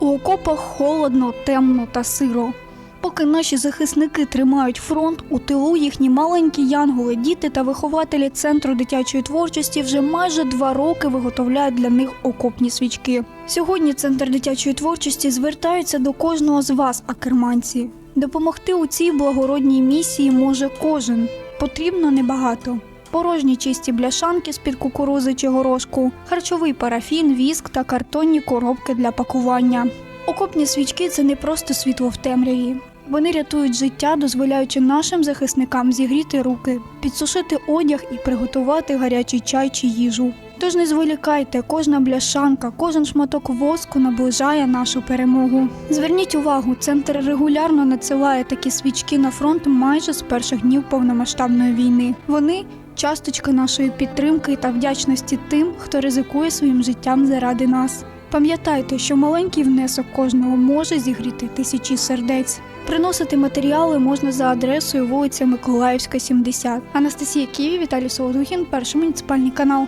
У окопах холодно, темно та сиро. Поки наші захисники тримають фронт, у тилу їхні маленькі янголи, діти та вихователі центру дитячої творчості вже майже два роки виготовляють для них окопні свічки. Сьогодні центр дитячої творчості звертається до кожного з вас, акерманці. Допомогти у цій благородній місії може кожен. Потрібно небагато. Порожні чисті бляшанки з-під кукурузи чи горошку, харчовий парафін, віск та картонні коробки для пакування. Окопні свічки це не просто світло в темряві. Вони рятують життя, дозволяючи нашим захисникам зігріти руки, підсушити одяг і приготувати гарячий чай чи їжу. Тож не зволікайте, кожна бляшанка, кожен шматок воску наближає нашу перемогу. Зверніть увагу, центр регулярно надсилає такі свічки на фронт майже з перших днів повномасштабної війни. Вони часточка нашої підтримки та вдячності тим, хто ризикує своїм життям заради нас. Пам'ятайте, що маленький внесок кожного може зігріти тисячі сердець. Приносити матеріали можна за адресою вулиця Миколаївська, 70. Анастасія Ківі, Віталій Солодухін, перший муніципальний канал.